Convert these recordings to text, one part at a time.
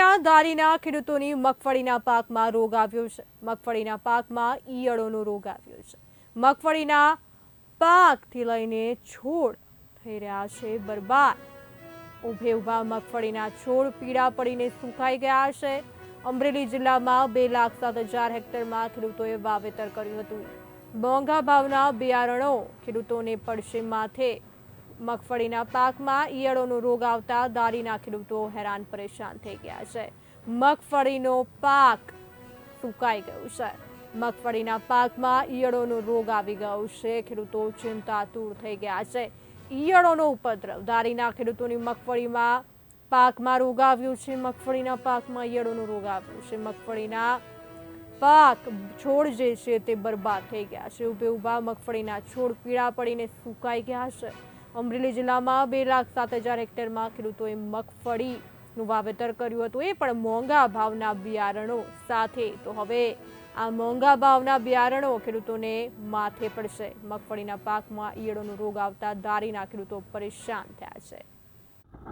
મગફળીના દારીના ખેડૂતોની મગફળીના પાકમાં રોગ આવ્યો છે. મગફળીના પાકમાં ઈયળોનો રોગ આવ્યો છે. મગફળીના પાકથી લઈને છોડ થઈ રહ્યા છે, બરબાદ. ઉભે ઊભા મગફળીના છોડ પીળા પડીને સુકાઈ ગયા છે. અમરેલી જિલ્લામાં બે લાખ સાત હજાર હેક્ટરમાં ખેડૂતોએ વાવેતર કર્યું હતું. મોંઘા ભાવના બિયારણો ખેડૂતોને પડશે માથે. મગફળીના પાકમાં ઈયળોનો રોગ આવતા દારીના ખેડૂતો હેરાન પરેશાન થઈ ગયા છે. મગફળીનો પાક સુકાઈ ગયો છે. મગફળીના પાકમાં ઈયળોનો રોગ આવી ગયો છે. ખેડૂતો ચિંતાતુર થઈ ગયા છે. ઈયળોનો ઉપદ્રવ. દારીના ખેડૂતોની મગફળીમાં પાકમાં રોગ આવ્યો છે. મગફળીના પાકમાં ઈયળોનો રોગ આવ્યો છે. મગફળીના પાક છોડ જે છે તે બરબાદ થઈ ગયા છે. ઉભે ઊભા મગફળીના છોડ પીળા પડીને સુકાઈ ગયા છે. અમરેલી જિલ્લામાં બે લાખ સાત હજાર હેક્ટરમાં ખેડૂતોએ મગફળીનું વાવેતર કર્યું હતું. એ પણ મોંઘા ભાવના બિયારણો સાથે. તો હવે આ મોંઘા ભાવના બિયારણો ખેડૂતોને માથે પડશે. મગફળીના પાકમાં ઈયળોનો રોગ આવતા દારીના ખેડૂતો પરેશાન થયા છે.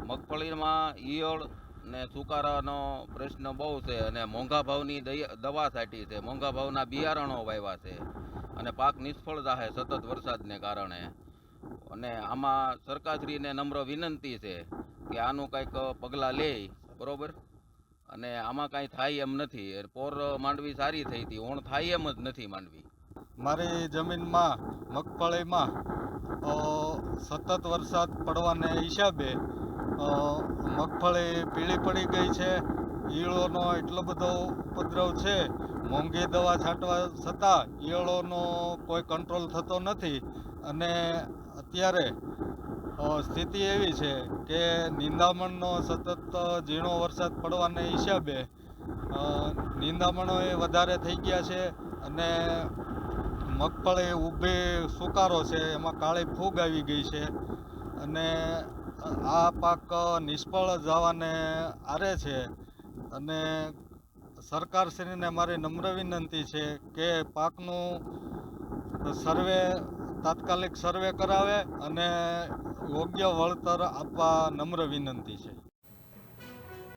મગફળીમાં ઈયળ ને સુકારાનો પ્રશ્ન બહુ છે અને મોંઘા ભાવની દવા સાટી છે. મોંઘા ભાવના બિયારણો વાવ્યા છે. અને પાક નિષ્ફળ જાહે સતત વરસાદને કારણે. અને આમાં સરકારશ્રીને નમ્ર વિનંતી છે કે આનું કંઈક પગલાં લે, બરાબર? અને આમાં કાંઈ થાય એમ નથી. પોર માંડવી સારી થઈ હતી, ઓણ થાય એમ જ નથી માંડવી. મારી જમીનમાં, મગફળીમાં સતત વરસાદ પડવાને હિસાબે મગફળી પીળી પડી ગઈ છે ઈયળોનો એટલો બધો ઉપદ્રવ છે, મોંઘી દવા છાંટવા છતાં ઈયળોનો કોઈ કંટ્રોલ થતો નથી. અને અત્યારે સ્થિતિ એવી છે કે નિંદામણનો સતત ઝીણો વરસાદ પડવાને હિસાબે નિંદામણો એ વધારે થઈ ગયા છે અને મગફળી ઊભી સુકારો છે, એમાં કાળી ફૂગ આવી ગઈ છે અને આ પાક નિષ્ફળ જવાને આરે છે અને સરકારશ્રીને મારી નમ્ર વિનંતી છે કે પાકનું સર્વે તાત્કાલિક સર્વે કરાવે અને યોગ્ય વળતર આપવા નમ્ર વિનંતી છે.